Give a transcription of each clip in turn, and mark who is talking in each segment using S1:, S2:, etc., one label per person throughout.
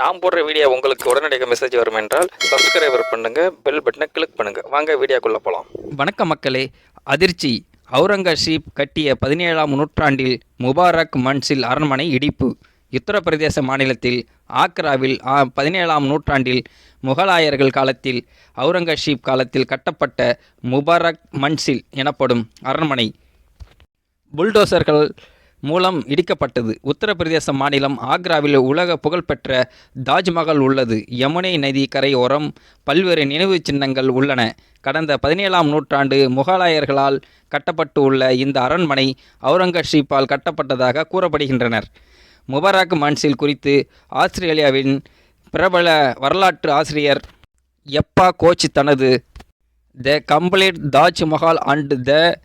S1: நான் போடுற வீடியோ உங்களுக்கு உடனடியாக மெசேஜ் வரும் என்றால் சப்ஸ்கிரைபர் பண்ணுங்க பெல் பட்டனை கிளிக் பண்ணுங்க. வாங்க வீடியோக்குள்ள போகலாம் வணக்க மக்களே. அதிர்ச்சி. அவுரங்கசீப் கட்டிய பதினேழாம் நூற்றாண்டில் முபாரக் மன்சில் அரண்மனை இடிப்பு. உத்தரப்பிரதேச மாநிலத்தில் ஆக்ராவில் பதினேழாம் நூற்றாண்டில் முகலாயர்கள் காலத்தில் அவுரங்கசீப் காலத்தில் கட்டப்பட்ட முபாரக் மன்சில் எனப்படும் அரண்மனை. புல்டோசர்கள் மூலம் இடிக்கப்பட்டது. உத்தரப்பிரதேச மாநிலம் ஆக்ராவில் உலக புகழ்பெற்ற தாஜ்மஹால் உள்ளது. யமுனை நதி கரையோரம் பல்வேறு நினைவு சின்னங்கள் உள்ளன. கடந்த பதினேழாம் நூற்றாண்டு முகலாயர்களால் கட்டப்பட்டு உள்ள இந்த அரண்மனை அவுரங்கசீப்பால் கட்டப்பட்டதாக கூறப்படுகின்றனர். முபராக் மான்சில் குறித்து ஆஸ்திரேலியாவின் பிரபல வரலாற்று ஆசிரியர் எப்பா கோச் தனது the complete Taj Mahal and the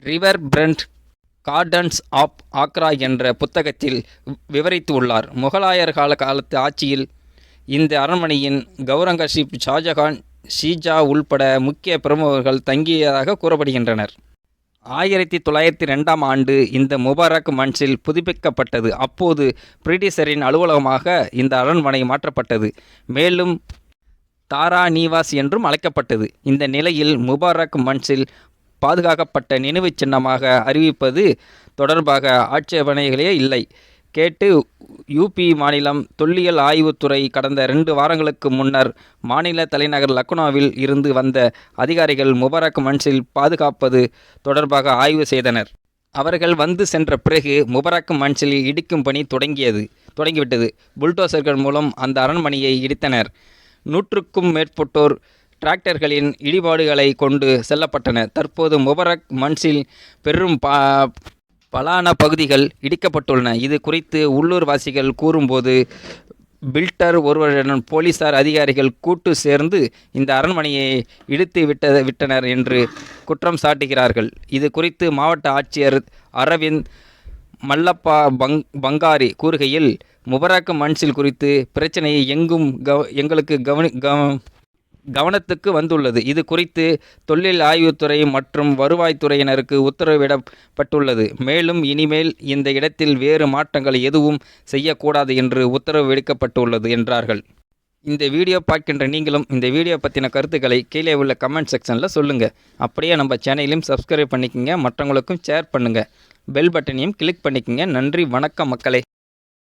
S1: riverfront gardens of Agra என்ற புத்தகத்தில் விவரித்து உள்ளார். முகலாயர் கால காலத்து ஆட்சியில் இந்த அரண்மனையின் கௌரங்கசீப் ஷாஜகான் ஷீஜா உள்பட முக்கிய பிரமுகர்கள் தங்கியதாக கூறப்படுகின்றனர். ஆயிரத்தி தொள்ளாயிரத்தி ரெண்டாம் ஆண்டு இந்த முபாரக் மன்சில் புதுப்பிக்கப்பட்டது. அப்போது பிரிட்டிஷரின் அலுவலகமாக இந்த அரண்மனை மாற்றப்பட்டது. மேலும் தாரா நீவாஸ் என்றும் அழைக்கப்பட்டது. இந்த நிலையில் முபாரக் மன்சில் பாதுகாக்கப்பட்ட நினைவுச் சின்னமாக அறிவிப்பது தொடர்பாக ஆட்சேபனைகளே இல்லை. கேட்டு யூபி மாநிலம் தொல்லியல் ஆய்வுத்துறை கடந்த ரெண்டு வாரங்களுக்கு முன்னர் மாநில தலைநகர் லக்னோவில் இருந்து வந்த அதிகாரிகள் முபாரக் மன்சில் பாதுகாப்பது தொடர்பாக ஆய்வு செய்தனர். அவர்கள் வந்து சென்ற பிறகு முபாரக் மன்சில் இடிக்கும் பணி தொடங்கியது தொடங்கிவிட்டது. புல்டோசர்கள் மூலம் அந்த அரண்மனையை இடித்தனர். நூற்றுக்கும் மேற்பட்டோர் டிராக்டர்களின் இடிபாடுகளை கொண்டு செல்லப்பட்டன. தற்போது முபரக் மன்சில் பெரும் பா பலான பகுதிகள் இடிக்கப்பட்டுள்ளன. இது குறித்து உள்ளூர்வாசிகள் கூறும்போது பில்டர் ஒருவருடன் போலீசார் அதிகாரிகள் கூட்டு சேர்ந்து இந்த அரண்மனையை இடித்து விட்ட விட்டனர் என்று குற்றம் சாட்டுகிறார்கள். இது குறித்து மாவட்ட ஆட்சியர் அரவிந்த் மல்லப்பா பங் பங்காரி கூறுகையில் முபராக் மன்சில் குறித்து பிரச்சனையை எங்கும் கவ எங்களுக்கு கவனி கவ கவனத்துக்கு வந்துள்ளது. இது குறித்து தொழில் ஆய்வுத்துறை மற்றும் வருவாய்த்துறையினருக்கு உத்தரவிடப்பட்டுள்ளது. மேலும் இனிமேல் இந்த இடத்தில் வேறு மாற்றங்கள் எதுவும் செய்யக்கூடாது என்று உத்தரவு விடுக்கப்பட்டுள்ளது என்றார்கள். இந்த வீடியோ பார்க்கின்ற நீங்களும் இந்த வீடியோ பற்றின கருத்துக்களை கீழே உள்ள கமெண்ட் செக்ஷனில் சொல்லுங்கள் அப்படியே நம்ம சேனலையும் சப்ஸ்கிரைப் பண்ணிக்கோங்க. மற்றவங்களுக்கும் ஷேர் பண்ணுங்கள் பெல் பட்டனையும் கிளிக் பண்ணிக்கோங்க. நன்றி. வணக்கம் மக்களே.